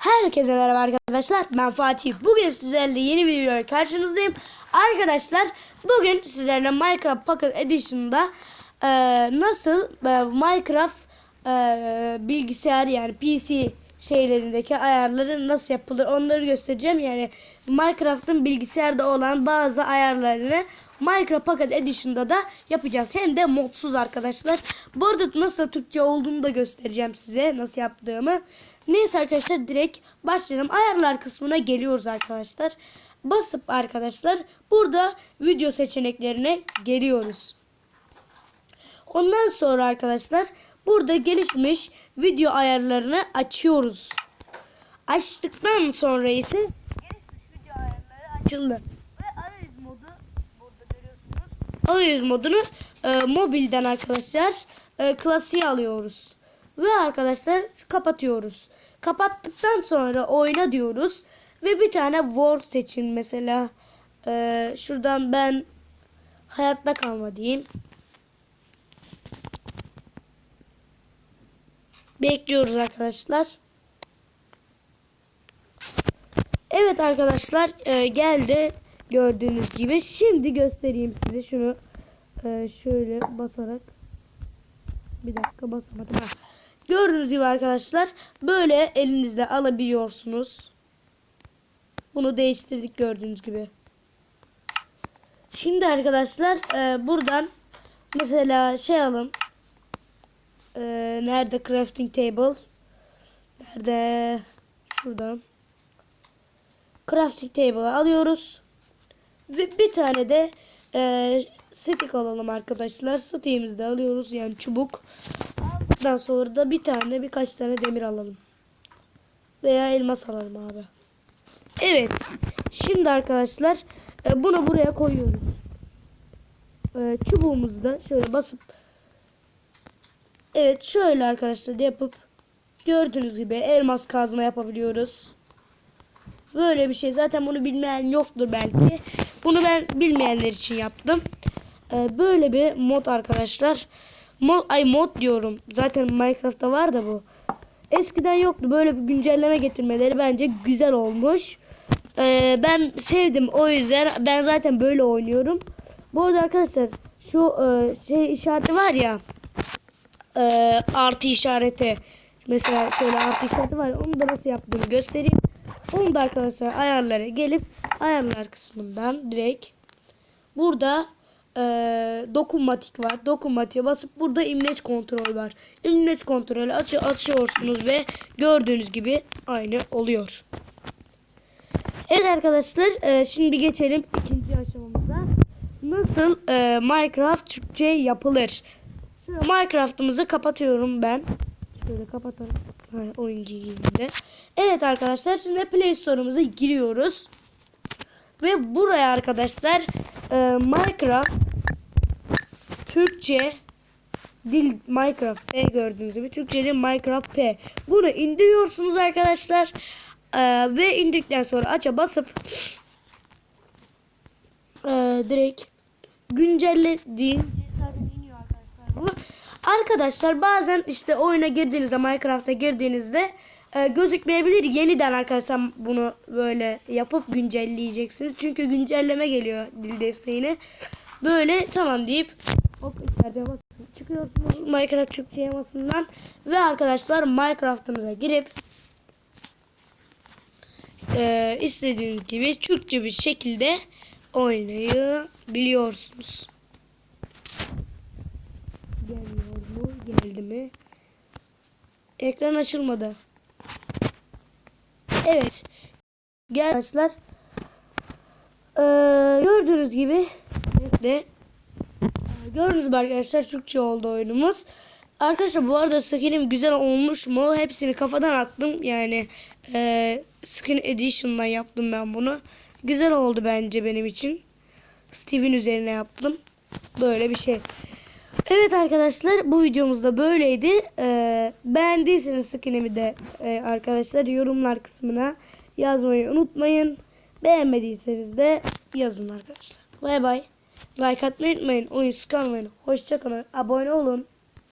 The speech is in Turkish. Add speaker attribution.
Speaker 1: Herkese merhaba arkadaşlar. Ben Fatih. Bugün sizlerle yeni bir video karşınızdayım. Arkadaşlar bugün sizlerle Minecraft Pocket Edition'da e, nasıl e, Minecraft e, bilgisayar yani PC şeylerindeki ayarları nasıl yapılır onları göstereceğim. Yani Minecraft'ın bilgisayarda olan bazı ayarlarını Minecraft Pocket Edition'da da yapacağız. Hem de modsuz arkadaşlar. Bu arada nasıl Türkçe olduğunu da göstereceğim size. Nasıl yaptığımı. Neyse arkadaşlar direkt başlayalım. Ayarlar kısmına geliyoruz arkadaşlar. Basıp arkadaşlar burada video seçeneklerine geliyoruz. Ondan sonra arkadaşlar burada gelişmiş video ayarlarını açıyoruz. Açtıktan sonra ise gelişmiş video ayarları açıldı. Ve arayüz modu burada görüyorsunuz. Arayüz modunu e, mobilden arkadaşlar e, klasiğe alıyoruz. Ve arkadaşlar kapatıyoruz. Kapattıktan sonra oyna diyoruz. Ve bir tane word seçin mesela. E, şuradan ben hayatta kalma diyeyim. Bekliyoruz arkadaşlar. Evet arkadaşlar e, geldi gördüğünüz gibi. Şimdi göstereyim size şunu e, şöyle basarak. Bir dakika basamadım. Ha. Gördüğünüz gibi arkadaşlar böyle elinizle alabiliyorsunuz. Bunu değiştirdik gördüğünüz gibi. Şimdi arkadaşlar e, buradan mesela şey alın. E, nerede crafting table? Nerede? Şuradan. Crafting table alıyoruz. Ve bir tane de e, stick alalım arkadaşlar. Stick'imizi de alıyoruz yani çubuk. Ondan sonra da bir tane birkaç tane demir alalım. Veya elmas alalım abi. Evet. Şimdi arkadaşlar e, bunu buraya koyuyoruz. E, çubuğumuzu da şöyle basıp Evet şöyle arkadaşlar da yapıp gördüğünüz gibi elmas kazma yapabiliyoruz. Böyle bir şey. Zaten bunu bilmeyen yoktur belki. Bunu ben bilmeyenler için yaptım. Ee, böyle bir mod arkadaşlar. Mod, ay mod diyorum. Zaten Minecraft'ta var da bu. Eskiden yoktu. Böyle bir güncelleme getirmeleri bence güzel olmuş. Ee, ben sevdim o yüzden. Ben zaten böyle oynuyorum. Bu arada arkadaşlar şu e, şey işareti var ya. E, artı işareti. Mesela şöyle artı işareti var. Onu da nasıl yaptığımı göstereyim. Onu da arkadaşlar ayarlara gelip ayarlar kısmından direkt burada e, dokunmatik var. Dokunmatiğe basıp burada imleç kontrol var. İmleç kontrolü açı açıyorsunuz ve gördüğünüz gibi aynı oluyor. Evet arkadaşlar e, şimdi geçelim ikinci aşamamıza. Nasıl e, Minecraft Türkçe yapılır? Minecraft'ımızı kapatıyorum ben. Şöyle kapatalım. Ha, oyuncu girdiğinde. Evet arkadaşlar şimdi Play Store'umuza giriyoruz. Ve buraya arkadaşlar e, Minecraft Türkçe dil Minecraft P gördüğünüz gibi Türkçe dil Minecraft P. Bunu indiriyorsunuz arkadaşlar. E, ve indirdikten sonra aça basıp e, direkt güncellediğim. Arkadaşlar bazen işte oyuna girdiğinizde Minecraft'a girdiğinizde e, gözükmeyebilir. Yeniden arkadaşlar bunu böyle yapıp güncelleyeceksiniz. Çünkü güncelleme geliyor dil desteğine. Böyle tamam deyip hop içeride basın. Çıkıyorsunuz Minecraft Türkçe yamasından ve arkadaşlar Minecraft'ınıza girip e, istediğiniz gibi Türkçe bir şekilde oynayabiliyorsunuz. Gelmiyor mu? Geldi mi? Ekran açılmadı. Evet. Gel arkadaşlar. Ee, gördüğünüz gibi de gördüğünüz gibi arkadaşlar Türkçe oldu oyunumuz. Arkadaşlar bu arada skinim güzel olmuş mu? Hepsini kafadan attım. Yani e, skin edition'dan yaptım ben bunu. Güzel oldu bence benim için. Steve'in üzerine yaptım. Böyle bir şey. Evet arkadaşlar bu videomuz da böyleydi. Ee, beğendiyseniz skinimi de e, arkadaşlar yorumlar kısmına yazmayı unutmayın. Beğenmediyseniz de yazın arkadaşlar. Bay bay. Like atmayı unutmayın. Oyun sıkılmayın. Hoşçakalın. Abone olun.